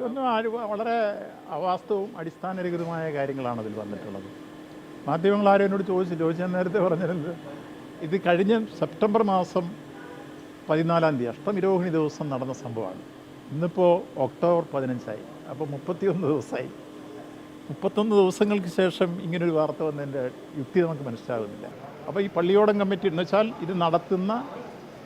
ഇതൊന്നും ആരും വളരെ അവാസ്തവും അടിസ്ഥാനരഹിതമായ കാര്യങ്ങളാണ് അതിൽ വന്നിട്ടുള്ളത്. മാധ്യമങ്ങൾ ആരും എന്നോട് ചോദിച്ചു ചോദിച്ചു ഞാൻ നേരത്തെ പറഞ്ഞിരുന്നത് ഇത് കഴിഞ്ഞ സെപ്റ്റംബർ മാസം പതിനാലാം തീയതി അഷ്ടമിരോഹിണി ദിവസം നടന്ന സംഭവമാണ്. ഇന്നിപ്പോൾ ഒക്ടോബർ പതിനഞ്ചായി. അപ്പോൾ മുപ്പത്തിയൊന്ന് ദിവസമായി മുപ്പത്തൊന്ന് ദിവസങ്ങൾക്ക് ശേഷം ഇങ്ങനൊരു വാർത്ത വന്നതിന്റെ യുക്തി നമുക്ക് മനസ്സിലാകുന്നില്ല. അപ്പോൾ ഈ പള്ളിയോടം കമ്മിറ്റി എന്ന് വെച്ചാൽ ഇത് നടത്തുന്ന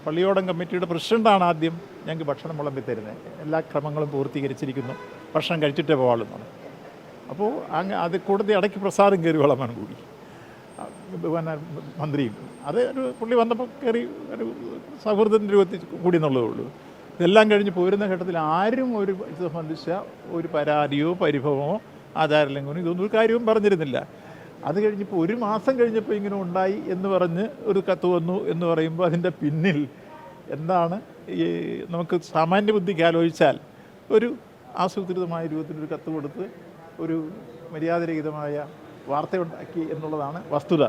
പള്ളിയോടം കമ്മിറ്റിയുടെ പ്രസിഡന്റാണ് ആദ്യം. ഞങ്ങൾക്ക് ഭക്ഷണം വിളമ്പി തരുന്നത്. എല്ലാ ക്രമങ്ങളും പൂർത്തീകരിച്ചിരിക്കുന്നു. ഭക്ഷണം കഴിച്ചിട്ടേ പോകാവുള്ളൂ അപ്പോൾ അങ്ങ് അത് കൂടുതൽ ഇടയ്ക്ക് പ്രസാദം കയറി വളമാണ് കൂടി. പിന്നെ മന്ത്രിയും. അത് ഒരു പുള്ളി വന്നപ്പോൾ കയറി ഒരു സൗഹൃദത്തിന്റെ രൂപത്തിൽ കൂടി എന്നുള്ളതേ ഉള്ളൂ. ഇതെല്ലാം കഴിഞ്ഞ് പോരുന്ന ഘട്ടത്തിൽ ആരും ഒരു ഇത് സംബന്ധിച്ച ഒരു പരാതിയോ പരിഭവമോ ആചാരലംഘനമോ ഇതൊന്നും ഒരു കാര്യവും പറഞ്ഞിരുന്നില്ല. അത് കഴിഞ്ഞപ്പോൾ ഒരു മാസം കഴിഞ്ഞപ്പോൾ ഇങ്ങനെ ഉണ്ടായി എന്ന് പറഞ്ഞ് ഒരു കത്ത് വന്നു എന്ന് പറയുമ്പോൾ അതിന്റെ പിന്നിൽ എന്താണ് ഈ നമുക്ക് സാമാന്യ ബുദ്ധിക്ക് ആലോചിച്ചാൽ ഒരു ആസൂത്രിതമായ രൂപത്തിനൊരു കത്ത് കൊടുത്ത് ഒരു മര്യാദരഹിതമായ വാർത്തയുണ്ടാക്കി എന്നുള്ളതാണ് വസ്തുത.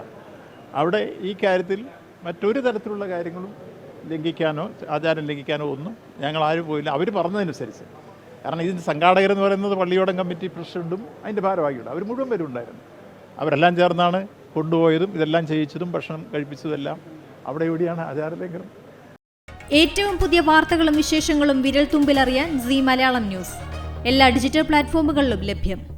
അവിടെ ഈ കാര്യത്തിൽ മറ്റൊരു തരത്തിലുള്ള കാര്യങ്ങളും ലംഘിക്കാനോ ആചാരം ലംഘിക്കാനോ ഒന്നും ഞങ്ങൾ ആരും പോയില്ല. അവർ പറഞ്ഞതനുസരിച്ച്. കാരണം ഇതിന്റെ സംഘാടകരെന്ന് പറയുന്നത് പള്ളിയോടം കമ്മിറ്റി പ്രസിഡന്റും അതിന്റെ ഭാരവാഹിയുണ്ട് അവർ മുഴുവൻ പേരും ഉണ്ടായിരുന്നു. അവരെല്ലാം ചേർന്നാണ് കൊണ്ടുപോയതും ഇതെല്ലാം ചെയ്യിച്ചതും ഭക്ഷണം കഴിപ്പിച്ചതെല്ലാം അവിടെ എവിടെയാണ് ആചാരലേഖനം. ഏറ്റവും പുതിയ വാർത്തകളും വിശേഷങ്ങളും വിരൽ തുമ്പിലറിയാൻ സി മലയാളം ന്യൂസ്. എല്ലാ ഡിജിറ്റൽ പ്ലാറ്റ്ഫോമുകളിലും ലഭ്യം.